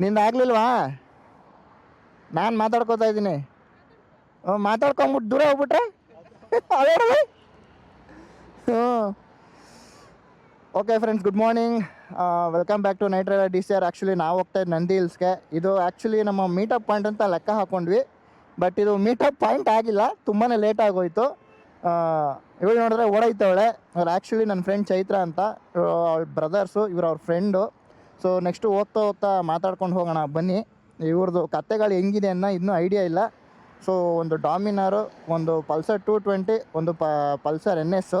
ನಿಂದು ಆಗ್ಲಿಲ್ವಾ? ನಾನು ಮಾತಾಡ್ಕೋತಾ ಇದ್ದೀನಿ. ಮಾತಾಡ್ಕೊಂಬಿಟ್ಟು ದೂರ ಹೋಗ್ಬಿಟ್ರೆ? ಹ್ಞೂ okay friends good morning welcome back to night rider D C R actually ನಾವು ಹೋಗ್ತಾ ಇದ್ದು ನಂದಿ ಹಿಲ್ಸ್ಗೆ. ಇದು ಆ್ಯಕ್ಚುಲಿ ನಮ್ಮ ಮೀಟಪ್ ಪಾಯಿಂಟ್ ಅಂತ ಲೆಕ್ಕ ಹಾಕ್ಕೊಂಡ್ವಿ ಬಟ್ ಇದು ಮೀಟಪ್ ಪಾಯಿಂಟ್ ಆಗಿಲ್ಲ ತುಂಬಾ ಲೇಟ್ ಆಗೋಯ್ತು. ಇವಳು ನೋಡಿದ್ರೆ ಓಡೈತವಳೆ ಅವ್ರು ಆ್ಯಕ್ಚುಲಿ ನನ್ನ ಫ್ರೆಂಡ್ ಚೈತ್ರ ಅಂತ. ಅವಳ ಬ್ರದರ್ಸು ಇವ್ರು ಅವ್ರ ಫ್ರೆಂಡು ಸೊ ನೆಕ್ಸ್ಟು ಹೋಗ್ತಾ ಹೋಗ್ತಾ ಮಾತಾಡ್ಕೊಂಡು ಹೋಗೋಣ. ಬನ್ನಿ. ಇವ್ರದ್ದು ಕತೆಗಳು ಹೆಂಗಿದೆ ಅನ್ನೋ ಇನ್ನೂ ಐಡಿಯಾ ಇಲ್ಲ. ಸೊ ಒಂದು ಡಾಮಿನಾರು ಒಂದು ಪಲ್ಸರ್ ಟೂ ಟ್ವೆಂಟಿ ಒಂದು ಪಲ್ಸರ್ ಎನ್ ಎಸ್ಸು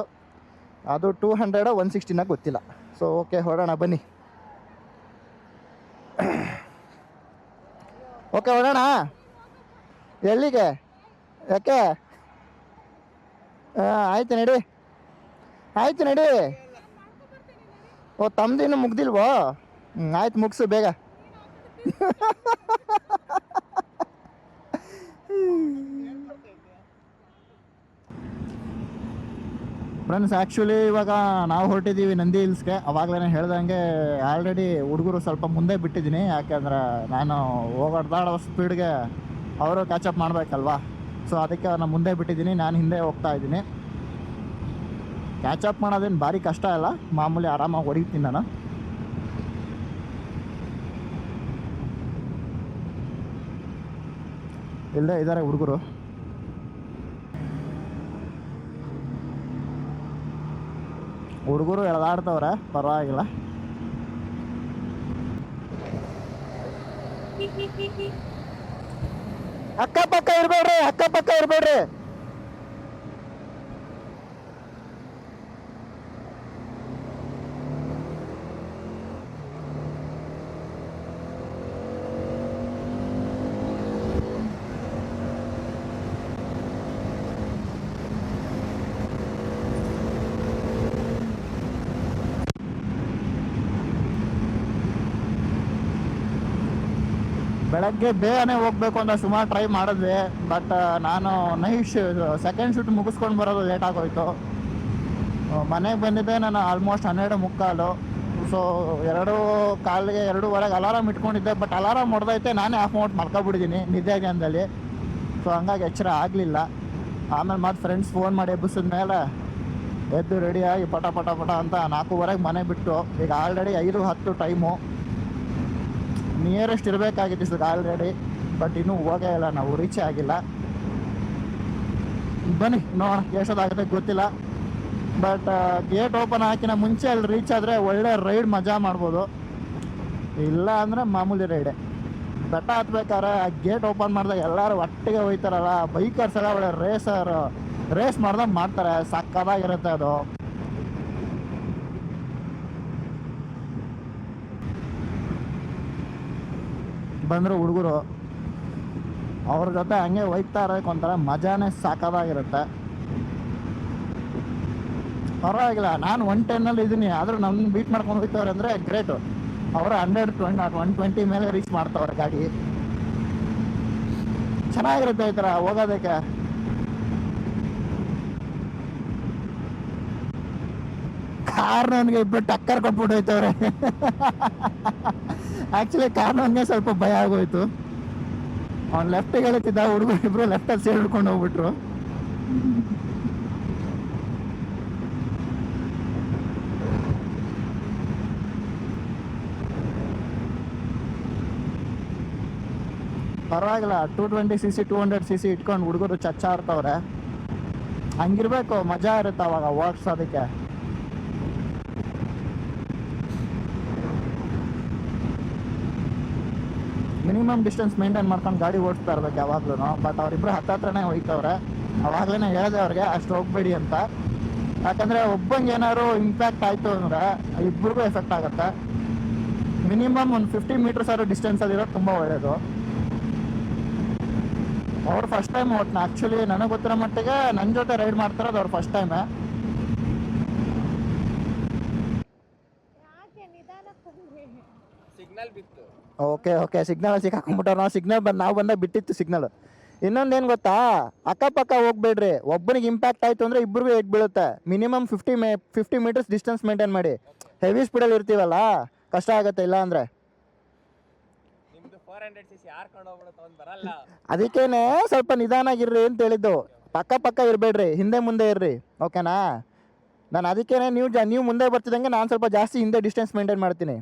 ಅದು ಟೂ ಹಂಡ್ರೆಡ ಒನ್ ಸಿಕ್ಸ್ಟಿನ ಗೊತ್ತಿಲ್ಲ. ಸೊ ಓಕೆ ಹೊರಡೋಣ. ಬನ್ನಿ. ಓಕೆ ಹೊರಡೋಣ. ಎಲ್ಲಿಗೆ? ಯಾಕೆ? ಆಯ್ತು ನಡಿ. ಆಯ್ತು ನಡಿ. ಓ ತಮ್ದಿನ್ನು ಮುಗ್ದಿಲ್ವೋ? ಹ್ಞೂ ಆಯ್ತು ಮುಗಿಸು ಬೇಗ. ಫ್ರೆಂಡ್ಸ್ ಆ್ಯಕ್ಚುಲಿ ಇವಾಗ ನಾವು ಹೊರಟಿದ್ದೀವಿ ನಂದಿ ಹಿಲ್ಸ್ಗೆ. ಅವಾಗಲೇ ಹೇಳ್ದಂಗೆ ಆಲ್ರೆಡಿ ಹುಡುಗರು ಸ್ವಲ್ಪ ಮುಂದೆ ಬಿಟ್ಟಿದ್ದೀನಿ. ಯಾಕೆಂದ್ರೆ ನಾನು ಹೋಗೋದಾಡೋ ಸ್ಪೀಡ್ಗೆ ಅವರು ಕ್ಯಾಚಪ್ ಮಾಡಬೇಕಲ್ವಾ? ಸೊ ಅದಕ್ಕೆ ನಾನು ಮುಂದೆ ಬಿಟ್ಟಿದ್ದೀನಿ. ನಾನು ಹಿಂದೆ ಹೋಗ್ತಾ ಇದ್ದೀನಿ. ಕ್ಯಾಚಪ್ ಮಾಡೋದೇನು ಭಾರಿ ಕಷ್ಟ ಅಲ್ಲ. ಮಾಮೂಲಿ ಆರಾಮಾಗಿ ಹೊಡಿತೀನಿ ನಾನು. ಇಲ್ಲದೆ ಇದ್ದಾರೆ ಹುಡುಗರು. ಹುಡುಗರು ಎಳೆದಾಡ್ತವ್ರೆ ಪರವಾಗಿಲ್ಲ. ಅಕ್ಕಪಕ್ಕ ಇರ್ಬೇಡ್ರಿ ಅಕ್ಕಪಕ್ಕ ಇರ್ಬೇಡ್ರಿ. ಬೆಳಗ್ಗೆ ಬೇಗನೆ ಹೋಗ್ಬೇಕು ಅಂತ ಸುಮಾರು ಟ್ರೈ ಮಾಡಿದ್ವಿ ಬಟ್ ನಾನು ನೈಟ್ ಸೆಕೆಂಡ್ ಶೂಟ್ ಮುಗಿಸ್ಕೊಂಡು ಬರೋದು ಲೇಟ್ ಆಗೋಯ್ತು. ಮನೆಗೆ ಬಂದಿದ್ದೆ ನಾನು ಆಲ್ಮೋಸ್ಟ್ ಹನ್ನೆರಡು ಮುಕ್ಕಾಲು. ಸೊ ಎರಡು ಕಾಲಿಗೆ ಎರಡೂವರೆಗೆ ಅಲಾರಾಮ್ ಇಟ್ಕೊಂಡಿದ್ದೆ ಬಟ್ ಅಲಾರಾಮ್ ಹೊಡೆದೈತೆ, ನಾನೇ ಆಫ್ ಮಾಡಿ ಮಲ್ಕೊಬಿಟ್ಟಿದ್ದೀನಿ, ನಿದ್ದೆ ಅಂದಲ್ಲಿ ಸೊ ಹಂಗಾಗಿ ಎಚ್ಚರ ಆಗಲಿಲ್ಲ. ಆಮೇಲೆ ಮತ್ತೆ ಫ್ರೆಂಡ್ಸ್ ಫೋನ್ ಮಾಡಿ ಎಬ್ಬಿಸಿದ ಮೇಲೆ ಎದ್ದು ರೆಡಿಯಾಗಿ ಪಟ ಪಟ ಪಟ ಅಂತ ನಾಲ್ಕೂವರೆಗೆ ಮನೆ ಬಿಟ್ಟು, ಈಗ ಆಲ್ರೆಡಿ ಐದು ಹತ್ತು ಟೈಮು ನಿಯರೆಸ್ಟ್ ಇರಬೇಕಾಗಿತ್ತು ಸರ್ ಆಲ್ರೆಡಿ ಬಟ್ ಇನ್ನೂ ಹೋಗೇ ಇಲ್ಲ, ನಾವು ರೀಚ್ ಆಗಿಲ್ಲ. ಬನ್ನಿ, ನೋಡೋಣ, ಎಷ್ಟೊತ್ತಾಗುತ್ತೆ ಗೊತ್ತಿಲ್ಲ. ಬಟ್ ಗೇಟ್ ಓಪನ್ ಹಾಕಿನ ಮುಂಚೆ ಅಲ್ಲಿ ರೀಚ್ ಆದರೆ ಒಳ್ಳೆ ರೈಡ್ ಮಜಾ ಮಾಡ್ಬೋದು. ಇಲ್ಲ ಅಂದರೆ ಮಾಮೂಲಿ ರೈಡೆ ಬೆಟ್ಟ ಹತ್ಬೇಕಾದ್ರೆ ಆ ಗೇಟ್ ಓಪನ್ ಮಾಡಿದಾಗ ಎಲ್ಲರೂ ಒಟ್ಟಿಗೆ ಹೋಯ್ತಾರಲ್ಲ ಬೈಕರ್ಸ್ ಎಲ್ಲ ಒಳ್ಳೆ ರೇಸರ್ ರೇಸ್ ಮಾಡ್ದಂಗೆ ಮಾಡ್ತಾರೆ ಸಕ್ಕದಾಗಿರುತ್ತೆ ಅದು. ಬಂದರು ಹುಡುಗರು, ಅವ್ರ ಜೊತೆ ಹಂಗೆ ಹೋಗ್ತಾ ಇರೋಕೆ ಒಂಥರ ಮಜಾನೇ ಸಾಕದಾಗಿರುತ್ತೆ. ಪರವಾಗಿಲ್ಲ, ನಾನು ಒನ್ ಟೆನ್ನಲ್ಲಿ ಇದ್ದೀನಿ ಆದರೂ ನನ್ನ ಬೀಟ್ ಮಾಡ್ಕೊಂಡು ಹೋಗ್ತವ್ರೆ ಅಂದರೆ ಗ್ರೇಟು ಅವರು ಹಂಡ್ರೆಡ್ ಟ್ವೆಂಟಿ ಒನ್ ಟ್ವೆಂಟಿ ಮೇಲೆ ರೀಚ್ ಮಾಡ್ತಾವ್ರೆ ಗಾಡಿ. ಚೆನ್ನಾಗಿರುತ್ತೆ ಈ ಥರ ಹೋಗೋದಕ್ಕೆ. ಕಾರ್ ನನಗೆ ಇಬ್ಬರು ಟಕ್ಕರ್ ಕೊಟ್ಬಿಟ್ಟು ಹೋಯ್ತವ್ರೆ. ಆ್ಯಕ್ಚುಲಿ ಕಾರ್ ನನಗೆ ಸ್ವಲ್ಪ ಭಯ ಆಗೋಯ್ತು. ಅವ್ನು ಲೆಫ್ಟ್ ಹೇಳ್ತಿದ್ದ, ಹುಡುಗರು ಇಬ್ರು ಲೆಫ್ಟಲ್ಲಿ ಸೇರಿ ಹಿಡ್ಕೊಂಡು ಹೋಗ್ಬಿಟ್ರು. ಪರವಾಗಿಲ್ಲ two twenty C C two hundred C C ಇಟ್ಕೊಂಡು ಹುಡುಗರು ಚಚ್ಚಾಡ್ತವ್ರೆ. ಹಂಗಿರ್ಬೇಕು, ಮಜಾ ಇರುತ್ತೆ ಅವಾಗ ಓಡಿಸೋದಕ್ಕೆ ಮಿನಿಮಮ್ ಡಿಸ್ಟೆನ್ಸ್ ಮೇಂಟೈನ್ ಮಾಡ್ಕೊಂಡು ಗಾಡಿ ಓಡಿಸ್ತಾ ಇರ್ಬೇಕು ಯಾವಾಗ್ಲೂ ಬಟ್ ಅವರಿಬ್ರು ಹತ್ತತ್ರನೇ ಹೋಯ್ತವ್ರೆ. ಅವಾಗಲೇ ಹೇಳಿದೆ ಅವ್ರಿಗೆ, ಅಷ್ಟು ಹೋಗ್ಬೇಡಿ ಅಂತ. ಯಾಕಂದ್ರೆ ಒಬ್ಬಂಗೆ ಏನಾದ್ರು ಇಂಪ್ಯಾಕ್ಟ್ ಆಯ್ತು ಅಂದ್ರೆ ಇಬ್ಬರಿಗೂ ಎಫೆಕ್ಟ್ ಆಗುತ್ತೆ. ಮಿನಿಮಮ್ ಒಂದು ಫಿಫ್ಟಿ ಮೀಟರ್ಸ್ ಆದ್ರೂ ಡಿಸ್ಟೆನ್ಸ್ ಅಲ್ಲಿ ಇರೋದು ತುಂಬಾ ಒಳ್ಳೇದು. ಅವ್ರು ಫಸ್ಟ್ ಟೈಮ್ ಓಟ್ನ ಆಕ್ಚುಲಿ ನನಗೆ ಗೊತ್ತಿರೋ ಮಟ್ಟಿಗೆ ನನ್ನ ಜೊತೆ ರೈಡ್ ಮಾಡ್ತಾರದು ಅವ್ರು ಫಸ್ಟ್ ಟೈಮ್ ಸಿಗ್ನಲ್ ಬಿತ್ತು. ಓಕೆ ಓಕೆ ಸಿಗ್ನಲ್ ಸಿಕ್ಕಾಕೊಂಡ್ಬಿಟ್ಟಾರ ನಾವು ಸಿಗ್ನಲ್ ಬಂದು ನಾವು ಬಂದಾಗ ಬಿಟ್ಟಿತ್ತು ಸಿಗ್ನಲ್. ಇನ್ನೊಂದೇನು ಗೊತ್ತಾ? ಅಕ್ಕಪಕ್ಕ ಹೋಗ್ಬೇಡ್ರಿ. ಒಬ್ಬನಿಗೆ ಇಂಪ್ಯಾಕ್ಟ್ ಆಯ್ತು ಅಂದ್ರೆ ಇಬ್ಬರಿಗೂ ಏಟ್ ಬೀಳುತ್ತೆ? Minimum fifty May fifty metres distance maintain ಮಾಡಿ. ಹೆವಿ ಸ್ಪೀಡಲ್ಲಿ ಇರ್ತೀವಲ್ಲ? ಕಷ್ಟ ಆಗುತ್ತೆ ಇಲ್ಲ ಅಂದರೆ? ಅದಕ್ಕೇನೆ ಸ್ವಲ್ಪ ನಿಧಾನಾಗಿರ್ರಿ ಅಂತ ಹೇಳಿದ್ದು. ಪಕ್ಕ ಪಕ್ಕ ಇರಬೇಡ್ರಿ ಹಿಂದೆ ಮುಂದೆ ಇರ್ರಿ. ಓಕೆನಾ ನಾನು ಅದಕ್ಕೇನೆ ನೀವು ಜ ನೀವು ಮುಂದೆ ಬರ್ತಿದ್ದಂಗೆ ನಾನು ಸ್ವಲ್ಪ ಜಾಸ್ತಿ ಹಿಂದೆ ಡಿಸ್ಟೆನ್ಸ್ ಮೇಂಟೈನ್ ಮಾಡ್ತೀನಿ.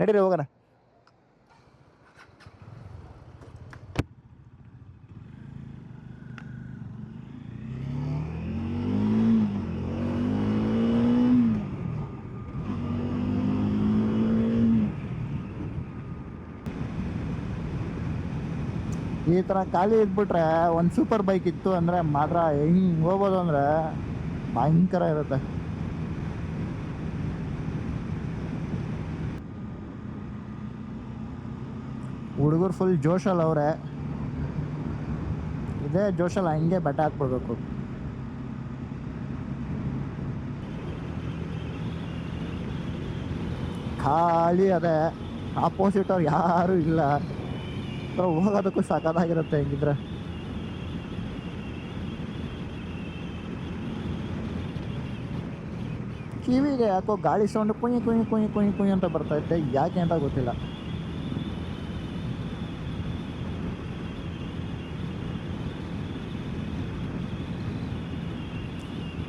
ನಡೀರಿ, ಹೋಗೋಣ. ಈ ಥರ ಖಾಲಿ ಇದ್ಬಿಟ್ರೆ ಒಂದು ಸೂಪರ್ ಬೈಕ್ ಇತ್ತು ಅಂದರೆ ಮಾತ್ರ ಹೆಂಗೆ ಹೋಗ್ಬೋದು ಅಂದರೆ ಭಯಂಕರ ಇರುತ್ತೆ. ಹುಡುಗರು ಫುಲ್ ಜೋಶಲ್ ಅವರೆ. ಇದೇ ಜೋಶಲ್ಲಿ ಹಂಗೆ ಬೆಟ್ಟ ಹಾಕ್ಬಿಡ್ಬೇಕು. ಖಾಲಿ ಅದೇ. ಆಪೋಸಿಟ್ ಅವ್ರು ಯಾರೂ ಇಲ್ಲ. ಹೋಗೋದಕ್ಕೂ ಸಖತ್ತಾಗಿರುತ್ತೆ ಹೆಂಗಿದ್ರೆ. ಕಿವಿಗೆ ಯಾಕೋ ಗಾಳಿ ಸೌಂಡ್ ಕುಯ್ ಕುಯ್ ಕುಯ್ ಕುಯ್ ಕುಯ್ ಅಂತ ಬರ್ತಾ ಇತ್ತೆ ಯಾಕೆ ಅಂತ ಗೊತ್ತಿಲ್ಲ.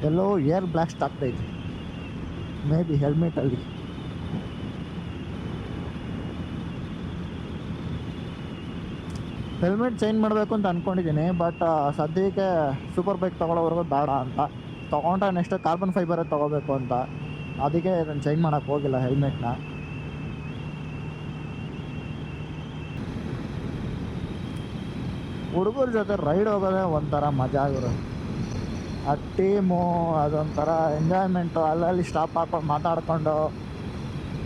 ಎಲ್ಲೋ ಏರ್ ಬ್ಲಾಸ್ಟ್ ಆಗ್ತಾಯಿದೆ ಮೇ ಬಿ ಹೆಲ್ಮೆಟಲ್ಲಿ ಹೆಲ್ಮೆಟ್ ಚೇಂಜ್ ಮಾಡಬೇಕು ಅಂತ ಅಂದ್ಕೊಂಡಿದ್ದೀನಿ ಬಟ್ ಸದ್ಯಕ್ಕೆ ಸೂಪರ್ ಬೈಕ್ ತೊಗೊಳೋವರೆಗೂ ಬೇಡ ಅಂತ. ತೊಗೊಂಡ್ರೆ ನೆಕ್ಸ್ಟ್ ಕಾರ್ಬನ್ ಫೈಬರೇ ತೊಗೋಬೇಕು ಅಂತ. ಅದಕ್ಕೆ ನಾನು ಚೇಂಜ್ ಮಾಡೋಕ್ಕೆ ಹೋಗಿಲ್ಲ ಹೆಲ್ಮೆಟ್ನ ಹುಡುಗರ ಜೊತೆ ರೈಡ್ ಹೋಗೋದೇ ಒಂಥರ ಮಜಾ ಆಗಿರೋದು ಆ ಟೀಮು ಅದೊಂಥರ ಎಂಜಾಯ್ಮೆಂಟು ಅಲ್ಲಲ್ಲಿ ಸ್ಟಾಪ್ ಹಾಕ್ಕೊಂಡು ಮಾತಾಡಿಕೊಂಡು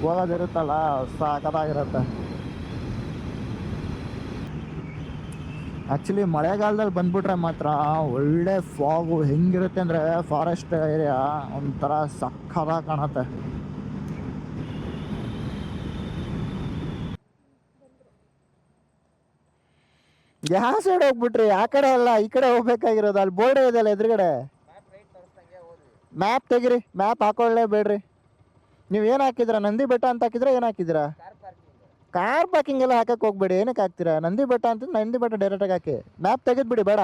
ಹೋಗೋದಿರುತ್ತಲ್ಲ ಸಾಕತ್ತಾಗಿರುತ್ತೆ ಆ್ಯಕ್ಚುಲಿ ಮಳೆಗಾಲದಲ್ಲಿ ಬಂದ್ಬಿಟ್ರೆ ಮಾತ್ರ ಒಳ್ಳೆ ಫಾಗು ಹೆಂಗಿರುತ್ತೆ ಅಂದರೆ ಫಾರೆಸ್ಟ್ ಏರಿಯಾ ಒಂಥರ ಸಕ್ಕತ್ತಾಗಿ ಕಾಣುತ್ತೆ. ಯಾವ ಸೈಡ್ ಹೋಗ್ಬಿಟ್ರಿ? ಆ ಕಡೆ ಅಲ್ಲ, ಈ ಕಡೆ ಹೋಗ್ಬೇಕಾಗಿರೋದು. ಅಲ್ಲಿ ಬೋರ್ಡ್ ಇದೆಯಲ್ಲ ಎದುರುಗಡೆ? ಮ್ಯಾಪ್ ತೆಗಿರಿ ಮ್ಯಾಪ್ ಹಾಕೊಳ್ಳೇ ಬೇಡ್ರಿ. ನೀವು ಏನು ಹಾಕಿದ್ದೀರಾ ನಂದಿ ಬೆಟ್ಟ ಅಂತ ಹಾಕಿದ್ರೆ? ಏನು ಪಾರ್ಕಿಂಗ್ ಕಾರ್ ಪಾರ್ಕಿಂಗ್ ಎಲ್ಲ ಹಾಕಕ್ಕೆ ಹೋಗ್ಬೇಡಿ. ಏನಕ್ಕೆ ಹಾಕ್ತೀರಾ? ನಂದಿ ಬೆಟ್ಟ ಅಂತ ನಂದಿ ಬೆಟ್ಟ ಡೈರೆಕ್ಟಾಗಿ ಹಾಕಿ. ಮ್ಯಾಪ್ ತೆಗೆದ್ಬಿಡಿ, ಬೇಡ.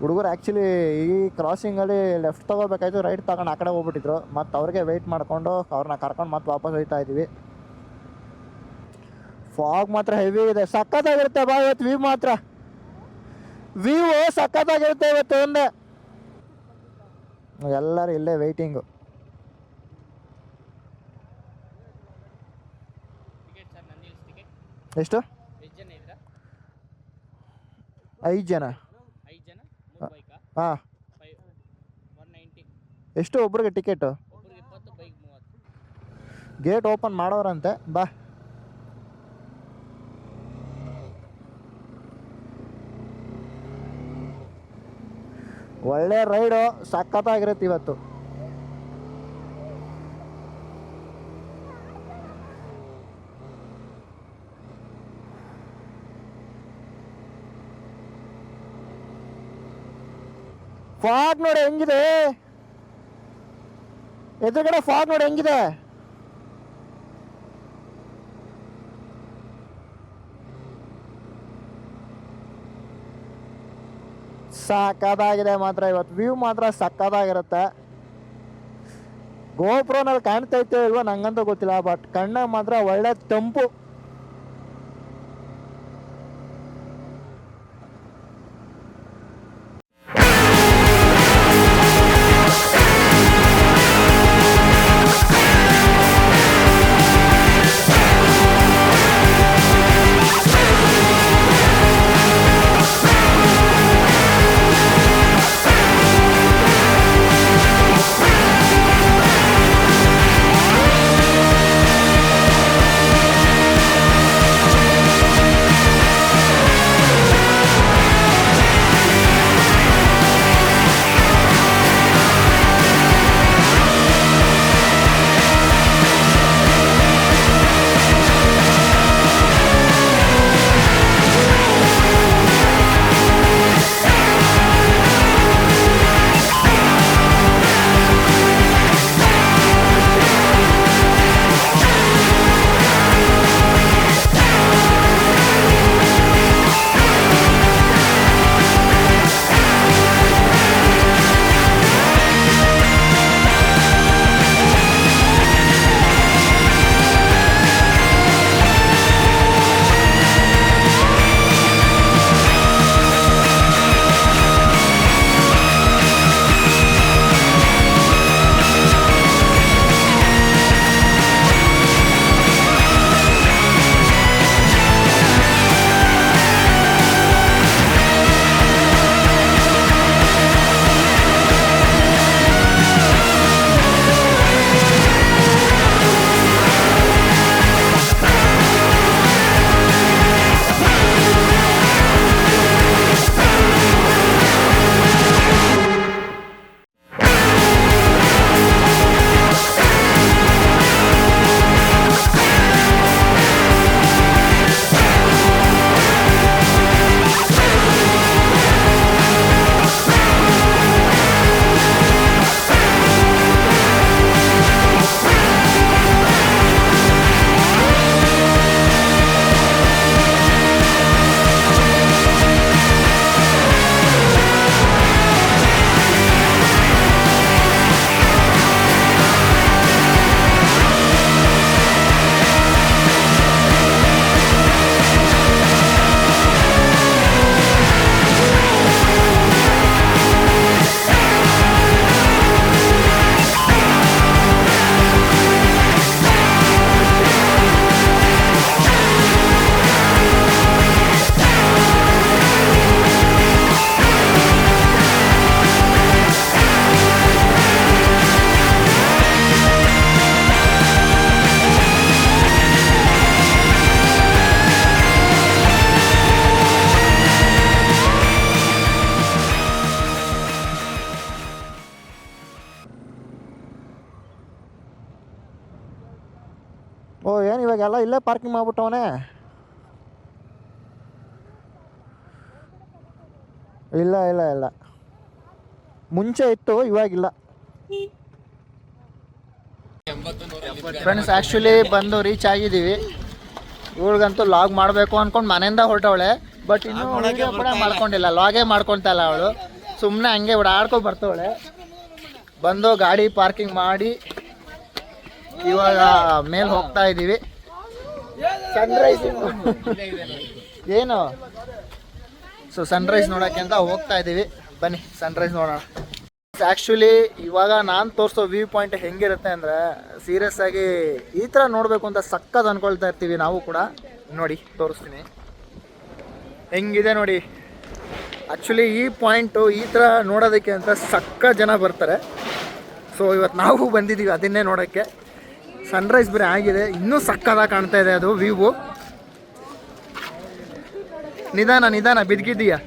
ಹುಡುಗರು ಆ್ಯಕ್ಚುಲಿ ಈ ಕ್ರಾಸಿಂಗಲ್ಲಿ ಲೆಫ್ಟ್ ತೊಗೋಬೇಕಾಯ್ತು ರೈಟ್ ತಗೊಂಡು ಆ ಕಡೆ ಹೋಗ್ಬಿಟ್ಟಿದ್ರು. ಮತ್ತು ಅವ್ರಿಗೆ ವೆಯ್ಟ್ ಮಾಡಿಕೊಂಡು ಅವ್ರನ್ನ ಕರ್ಕೊಂಡು ಮತ್ತೆ ವಾಪಸ್ ಹೋಗ್ತಾ ಇದ್ದೀವಿ ಫಾಗ್ ಮಾತ್ರ ಹೆವಿ ಇದೆ ಸಖತ್ತಾಗಿರುತ್ತೆ ಬಾ ಇವತ್ತು ವ್ಯೂ ಮಾತ್ರ. ವ್ಯೂ ಸಖತ್ತಾಗಿರುತ್ತೆ ಇವತ್ತು ಒಂದೇ. ಎಲ್ಲರೂ ಇಲ್ಲೇ ವೆಯ್ಟಿಂಗು ಟಿಕೆಟ್ ಎಷ್ಟು? ಐದು ಜನ. ಹಾಂ. ಎಷ್ಟು ಒಬ್ರಿಗೆ ಟಿಕೆಟು ಗೇಟ್ ಓಪನ್ ಮಾಡೋರಂತೆ. ಬಾ. ಒಳ್ಳೆ ರೈಡು ಸಖತ್ತಾಗಿರುತ್ತೆ ಇವತ್ತು. ಫಾಗ್ ನೋಡಿ ಹೆಂಗಿದೆ? ಎದುರುಗಡೆ ಫಾಗ್ ನೋಡಿ ಹೆಂಗಿದೆ? ಸಕ್ಕದಾಗಿದೆ ಮಾತ್ರ. ಇವತ್ತು ವ್ಯೂ ಮಾತ್ರ ಸಕ್ಕದಾಗಿರುತ್ತೆ. ಗೋಪ್ರೋನಲ್ಲಿ ಕಾಣ್ತೈತೆ ಇಲ್ವೋ ನಂಗಂತೂ ಗೊತ್ತಿಲ್ಲ ಬಟ್ ಕಣ್ಣಾಗ ಮಾತ್ರ ಒಳ್ಳೆ ತಂಪು. ಇವಾಗೆಲ್ಲ ಇಲ್ಲೇ ಪಾರ್ಕಿಂಗ್ ಮಾಡ್ಬಿಟ್ಟವನೇ? ಇಲ್ಲ ಇಲ್ಲ ಇಲ್ಲ. ಮುಂಚೆ ಇತ್ತು ಇವಾಗಿಲ್ಲ ಫ್ರೆಂಡ್ಸ್ ಆ್ಯಕ್ಚುಲಿ ಬಂದು ರೀಚ್ ಆಗಿದ್ದೀವಿ. ಇವಳಿಗಂತೂ ಲಾಗ್ ಮಾಡಬೇಕು ಅಂದ್ಕೊಂಡು ಮನೆಯಿಂದ ಹೊರಟವಳೆ. ಬಟ್ ಇನ್ನೂ ವಿಡಿಯೋ ಕೂಡ ಮಾಡ್ಕೊಂಡಿಲ್ಲ. ಲಾಗೇ ಮಾಡ್ಕೊತಾ ಇಲ್ಲ ಅವಳು. ಸುಮ್ಮನೆ ಹಂಗೆ ಆಡ್ಕೊ ಬರ್ತವಳೆ. ಬಂದು ಗಾಡಿ ಪಾರ್ಕಿಂಗ್ ಮಾಡಿ ಇವಾಗ ಮೇಲೆ ಹೋಗ್ತಾ ಇದ್ದೀವಿ ಸನ್ರೈಸ್ ಏನು? ಸೊ ಸನ್ರೈಸ್ ನೋಡೋಕ್ಕೆ ಅಂತ ಹೋಗ್ತಾ ಇದ್ದೀವಿ ಬನ್ನಿ ಸನ್ರೈಸ್ ನೋಡೋಣ. ಆ್ಯಕ್ಚುಲಿ ಇವಾಗ ನಾನು ತೋರಿಸೋ ವ್ಯೂ ಪಾಯಿಂಟ್ ಹೆಂಗಿರುತ್ತೆ ಅಂದರೆ ಸೀರಿಯಸ್ ಆಗಿ ಈ ಥರ ನೋಡಬೇಕು ಅಂತ ಸಕ್ಕತ್ ಅಂದ್ಕೊಳ್ತಾ ಇರ್ತೀವಿ ನಾವು ಕೂಡ. ನೋಡಿ, ತೋರಿಸ್ತೀನಿ. ಹೆಂಗಿದೆ ನೋಡಿ. ಆ್ಯಕ್ಚುಲಿ ಈ ಪಾಯಿಂಟು ಈ ಥರ ನೋಡೋದಕ್ಕೆ ಅಂತ ಸಕ್ಕ ಜನ ಬರ್ತಾರೆ. ಸೊ ಇವತ್ತು ನಾವು ಬಂದಿದ್ದೀವಿ ಅದನ್ನೇ ನೋಡೋಕ್ಕೆ. ಸನ್ರೈಸ್ ಬೇರೆ ಆಗಿದೆ. ಇನ್ನೂ ಸಕ್ಕದಾಗ ಕಾಣ್ತಾ ಇದೆ ಅದು ವ್ಯೂವು ನಿಧಾನ ನಿಧಾನ ಬಿದ್ಗಿದ್ದೀಯಾ